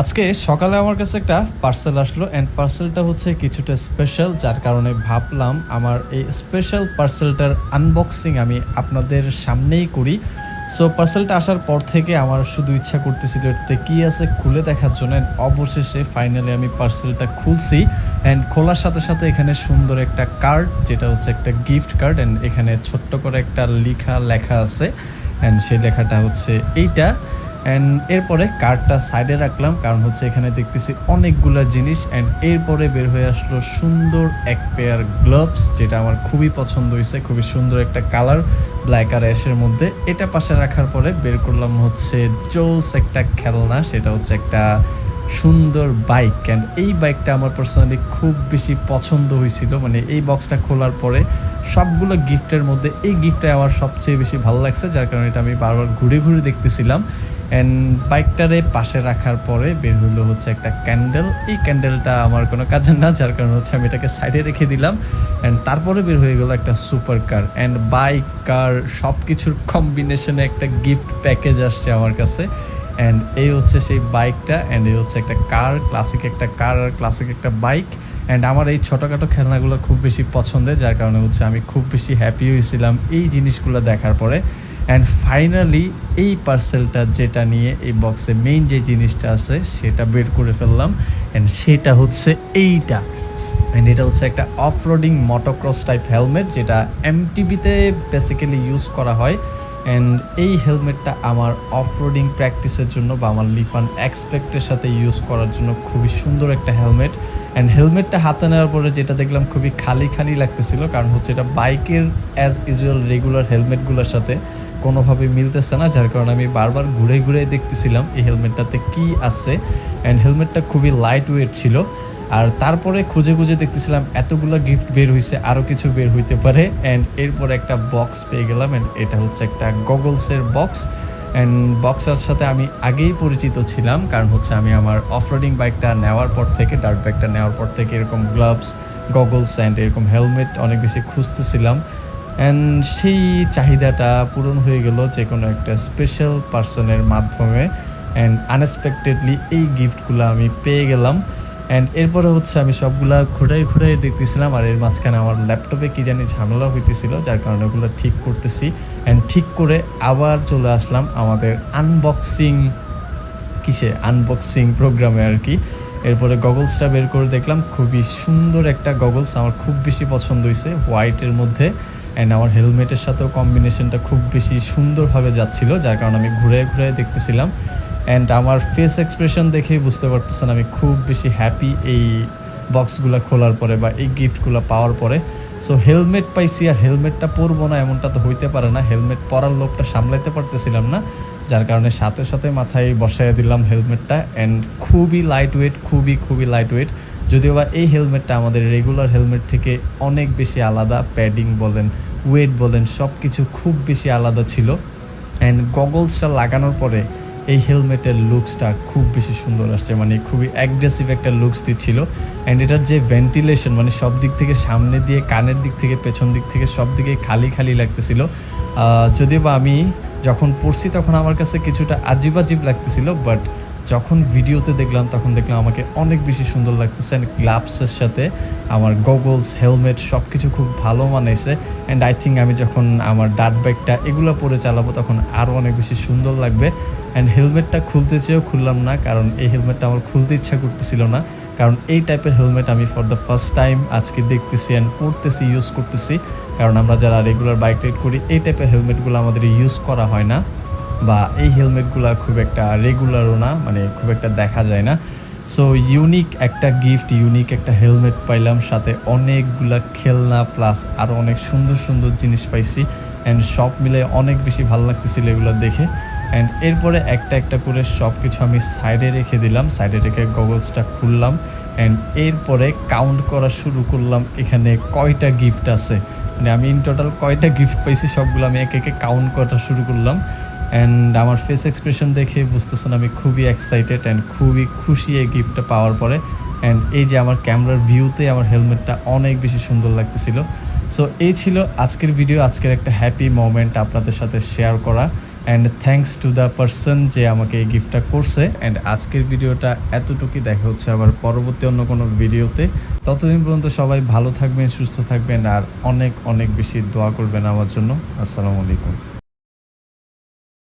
আজকে সকালে আমার কাছে একটা পার্সেল আসলো অ্যান্ড পার্সেলটা হচ্ছে কিছুটা স্পেশাল যার কারণে ভাবলাম আমার এই স্পেশাল পার্সেলটার আনবক্সিং আমি আপনাদের সামনেই করি। সো পার্সেলটা আসার পর থেকে আমার শুধু ইচ্ছা করতেছিল এটাতে কী আছে খুলে দেখার জন্য অ্যান্ড অবশেষে ফাইনালি আমি পার্সেলটা খুলছি। অ্যান্ড খোলার সাথে সাথে এখানে সুন্দর একটা কার্ড যেটা হচ্ছে একটা গিফট কার্ড অ্যান্ড এখানে ছোট্ট করে একটা লেখা লেখা আছে। অ্যান্ড সেই লেখাটা হচ্ছে এইটা। অ্যান্ড এরপরে কার্ডটা সাইডে রাখলাম, কারণ হচ্ছে এখানে দেখতেছি অনেকগুলা জিনিস অ্যান্ড এরপরে বের হয়ে আসলো সুন্দর এক পেয়ার গ্লাভস যেটা আমার খুবই পছন্দ হয়েছে, খুবই সুন্দর একটা কালার ব্ল্যাক আর অ্যাশের মধ্যে। এটা পাশে রাখার পরে বের করলাম হচ্ছে জোস একটা খেলনা, সেটা হচ্ছে একটা সুন্দর বাইক অ্যান্ড এই বাইকটা আমার পার্সোনালি খুব বেশি পছন্দ হয়েছিল। মানে এই বক্সটা খোলার পরে সবগুলো গিফটের মধ্যে এই গিফটটা আমার সবচেয়ে বেশি ভালো লাগছে, যার কারণে এটা আমি বারবার ঘুরে ঘুরে দেখতেছিলাম। অ্যান্ড বাইকটারে পাশে রাখার পরে বের হলো হচ্ছে একটা ক্যান্ডেল এই ক্যান্ডেলটা আমার কোনো কাজের না, যার কারণে হচ্ছে আমি এটাকে সাইডে রেখে দিলাম। অ্যান্ড তারপরে বের হয়ে গেলো একটা super car and bike car সব কিছুর কম্বিনেশনে একটা গিফট প্যাকেজ আসছে আমার কাছে। অ্যান্ড এই হচ্ছে সেই বাইকটা অ্যান্ড এই হচ্ছে একটা কার ক্লাসিক একটা কার আর ক্লাসিক একটা বাইক অ্যান্ড আমার এই ছোটোখাটো খেলনাগুলো খুব বেশি পছন্দের, যার কারণে হচ্ছে আমি খুব বেশি হ্যাপি হয়েছিলাম এই জিনিসগুলো দেখার পরে। অ্যান্ড ফাইনালি এই পার্সেলটা যেটা নিয়ে এই বক্সে মেইন যে জিনিসটা আছে, সেটা বের করে ফেললাম। অ্যান্ড সেটা হচ্ছে এইটা। অ্যান্ড এটা হচ্ছে একটা off roading motocross type helmet যেটা এমটিবিতে বেসিক্যালি ইউজ করা হয়। অ্যান্ড এই হেলমেটটা আমার অফ রোডিং প্র্যাকটিসের জন্য বা আমার লিফান এক্সপেক্টের সাথে ইউজ করার জন্য খুবই সুন্দর একটা হেলমেট। অ্যান্ড হেলমেটটা হাতে নেওয়ার পরে যেটা দেখলাম খুবই খালি খালি লাগতেছিল, কারণ হচ্ছে এটা বাইকের অ্যাজ ইউজুয়াল রেগুলার হেলমেটগুলোর সাথে কোনোভাবে মিলতেছে না, যার কারণে আমি বারবার ঘুরে ঘুরে দেখতেছিলাম এই হেলমেটটাতে কি আছে। অ্যান্ড হেলমেটটা খুবই লাইট ওয়েট ছিল। আর তারপরে খুঁজে খুঁজে দেখতেছিলাম এতগুলো গিফট বের হয়েছে আরও কিছু বের হইতে পারে। অ্যান্ড এরপর একটা বক্স পেয়ে গেলাম অ্যান্ড এটা হচ্ছে একটা গগলসের বক্স অ্যান্ড বক্সের সাথে আমি আগেই পরিচিত ছিলাম, কারণ হচ্ছে আমি আমার অফরোডিং বাইকটা নেওয়ার পর থেকে ডার্ট বাইকটা নেওয়ার পর থেকে এরকম গ্লাভস গগলস অ্যান্ড এরকম হেলমেট অনেক বেশি খুঁজতেছিলাম। অ্যান্ড সেই চাহিদাটা পূরণ হয়ে গেল যে কোনো একটা স্পেশাল পার্সনের মাধ্যমে। অ্যান্ড আনএক্সপেক্টেডলি এই গিফটগুলো আমি পেয়ে গেলাম। অ্যান্ড এরপরে হচ্ছে আমি সবগুলা ঘুরাই ঘুরাই দেখতেছিলাম, আর এর মাঝখানে আমার ল্যাপটপে কী জানি ঝামেলা হইতেছিল, যার কারণে ওগুলো ঠিক করতেছি। অ্যান্ড ঠিক করে আবার চলে আসলাম আমাদের আনবক্সিং কিসে? আনবক্সিং প্রোগ্রামে আর কি। এরপরে গগলসটা বের করে দেখলাম, খুবই সুন্দর একটা গগলস আমার খুব বেশি পছন্দ হয়েছে হোয়াইটের মধ্যে। অ্যান্ড আমার হেলমেটের সাথেও কম্বিনেশনটা খুব বেশি সুন্দরভাবে যাচ্ছিল, যার কারণে আমি ঘুরে ঘুরে দেখতেছিলাম। অ্যান্ড আমার ফেস এক্সপ্রেশন দেখেই বুঝতে পারতেছেন আমি খুব বেশি হ্যাপি এই বক্সগুলো খোলার পরে বা এই গিফটগুলো পাওয়ার পরে। সো হেলমেট পাইছি আর হেলমেটটা পরবো না এমনটা তো হইতে পারে না। হেলমেট পরার লোভটা সামলাইতে পারতেছিলাম না, যার কারণে সাথে সাথে মাথায় বসাই দিলাম হেলমেটটা অ্যান্ড খুবই লাইট ওয়েট খুবই খুবই লাইট ওয়েট যদিও বা এই হেলমেটটা আমাদের রেগুলার হেলমেট থেকে অনেক বেশি আলাদা প্যাডিং বলেন ওয়েট বলেন সব কিছু খুব বেশি আলাদা ছিল। অ্যান্ড গগলসটা লাগানোর পরে এই হেলমেটের লুকসটা খুব বেশি সুন্দর আসছে মানে খুবই অ্যাগ্রেসিভ একটা লুকস দিচ্ছিল। অ্যান্ড এটার যে ভেন্টিলেশন মানে সব দিক থেকে সামনে দিয়ে, কানের দিক থেকে, পেছন দিক থেকে সব দিকে খালি খালি লাগতেছিল। যদিও বা আমি যখন পড়ছি তখন আমার কাছে কিছুটা আজিব আজিব লাগতেছিল বাট যখন ভিডিওতে দেখলাম, তখন দেখলাম আমাকে অনেক বেশি সুন্দর লাগতেছে অ্যান্ড গ্লাভসের সাথে আমার গগলস হেলমেট সব কিছু খুব ভালো মানাইছে অ্যান্ড আই থিঙ্ক আমি যখন আমার ডার্ট ব্যাগটা এগুলো পরে চালাবো, তখন আরও অনেক বেশি সুন্দর লাগবে অ্যান্ড হেলমেটটা খুলতে চেয়েও খুললাম না, কারণ এই হেলমেটটা আমার খুলতে ইচ্ছা করতেছিল না। কারণ এই টাইপের হেলমেট আমি ফর দ্য ফার্স্ট টাইম আজকে দেখতেছি অ্যান্ড পড়তেছি ইউজ করতেছি। কারণ আমরা যারা রেগুলার বাইক রাইড করি, এই টাইপের হেলমেটগুলো আমাদের ইউজ করা হয় না। বা এই হেলমেটগুলা খুব একটা রেগুলারও না মানে খুব একটা দেখা যায় না। সো ইউনিক একটা গিফট ইউনিক একটা হেলমেট পাইলাম, সাথে অনেকগুলা খেলনা প্লাস আরও অনেক সুন্দর সুন্দর জিনিস পাইছি। অ্যান্ড সব মিলে অনেক বেশি ভালো লাগতেছিল এগুলো দেখে। অ্যান্ড এরপরে একটা একটা করে সব কিছু আমি সাইডে রেখে দিলাম সাইডে রেখে গগলসটা খুললাম। অ্যান্ড এরপরে কাউন্ট করা শুরু করলাম, এখানে কয়টা গিফট আছে। মানে আমি ইন টোটাল কয়টা গিফট পাইছি সবগুলো আমি একে একে কাউন্ট করা শুরু করলাম। অ্যান্ড আমার ফেস এক্সপ্রেশন দেখে বুঝতেছেন আমি খুবই এক্সাইটেড অ্যান্ড খুবই খুশি এই গিফটটা পাওয়ার পরে। অ্যান্ড এই যে আমার ক্যামেরার ভিউতে আমার হেলমেটটা অনেক বেশি সুন্দর লাগতেছিল। সো এই ছিল আজকের ভিডিও আজকের একটা হ্যাপি মোমেন্ট আপনাদের সাথে শেয়ার করা। And thanks to the person যে আমাকে এই গিফটটা করছে। অ্যান্ড আজকের ভিডিওটা এতটুকুই, দেখা হচ্ছে আবার পরবর্তী অন্য কোনো ভিডিওতে ততদিন পর্যন্ত সবাই ভালো থাকবেন, সুস্থ থাকবেন আর অনেক অনেক বেশি দোয়া করবেন আমার জন্য। আসসালামু আলাইকুম।